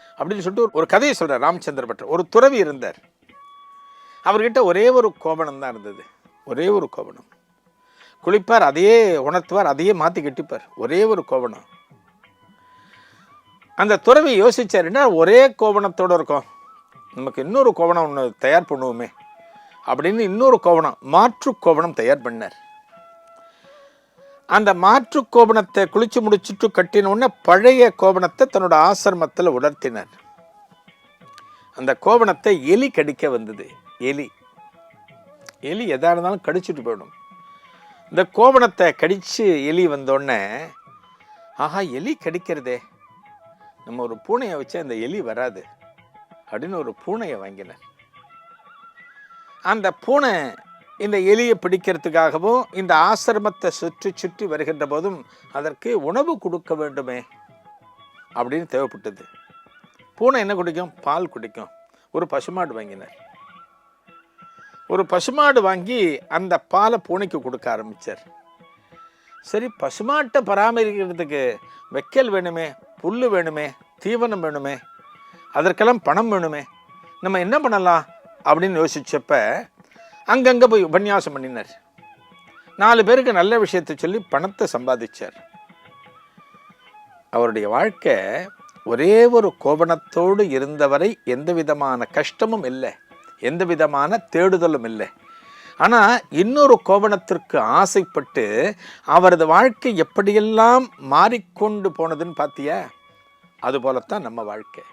அப்படின்னு சொல்லிட்டு ஒரு கதையை சொல்கிறார் ராமச்சந்திர பட்டர் ஒரு துறவி இருந்தார். அவர்கிட்ட ஒரே ஒரு கோபணம் தான் இருந்தது. ஒரே ஒரு கோபணம். குளிப்பார் அதையே உணர்த்துவார் அதையே மாற்றி கட்டிப்பார். ஒரே ஒரு கோபணம். அந்த துறவி யோசிச்சாருன்னா ஒரே கோபணத்தோடு இருக்கும்? நமக்கு இன்னொரு கோவணம் ஒன்று தயார் பண்ணுவோமே. அப்படின்னு இன்னொரு கோவணம் மாற்று கோவணம் தயார் பண்ணார். அந்த மாற்று கோபணத்தை குளிச்சு முடிச்சுட்டு கட்டின உடனே பழைய கோபணத்தை தன்னோட ஆசிரமத்தில் உலர்த்தினார். அந்த கோவணத்தை எலி கடிக்க வந்தது. எலி. எலி எதா இருந்தாலும் கடிச்சிட்டு போயிடும். இந்த கோவணத்தை கடிச்சு எலி வந்தோடனே ஆஹா எலி கடிக்கிறதே. நம்ம ஒரு பூனையை வச்சா அந்த எலி வராது. அப்படின்னு ஒரு பூனையை வாங்கினார். அந்த பூனை இந்த எலியை பிடிக்கிறதுக்காகவும் இந்த ஆசிரமத்தை சுற்றி சுற்றி வருகின்ற போதும் அதற்கு உணவு கொடுக்க வேண்டுமே அப்படின்னு தேவைப்பட்டது. பூனை என்ன குடிக்கும்? பால் குடிக்கும். ஒரு பசுமாடு வாங்கினார். ஒரு பசுமாடு வாங்கி அந்த பாலை பூனைக்கு கொடுக்க ஆரம்பித்தார் சரி பசுமாட்டை பராமரிக்கிறதுக்கு வைக்கல் வேணுமே புல் வேணுமே தீவனம் வேணுமே அதற்கெல்லாம் பணம் வேணுமே நம்ம என்ன பண்ணலாம் அப்படின்னு யோசிச்சப்ப அங்கங்கே போய் உபன்யாசம் பண்ணினார். நாலு பேருக்கு நல்ல விஷயத்தை சொல்லி பணத்தை சம்பாதிச்சார். அவருடைய வாழ்க்கை ஒரே ஒரு கோபணத்தோடு இருந்தவரை எந்த விதமான கஷ்டமும் இல்லை எந்த விதமான தேடுதலும் இல்லை. ஆனால் இன்னொரு கோபணத்திற்கு ஆசைப்பட்டு அவரது வாழ்க்கை எப்படியெல்லாம் மாறிக்கொண்டு போனதுன்னு பார்த்தியா அதுபோலத்தான் நம்ம வாழ்க்கை.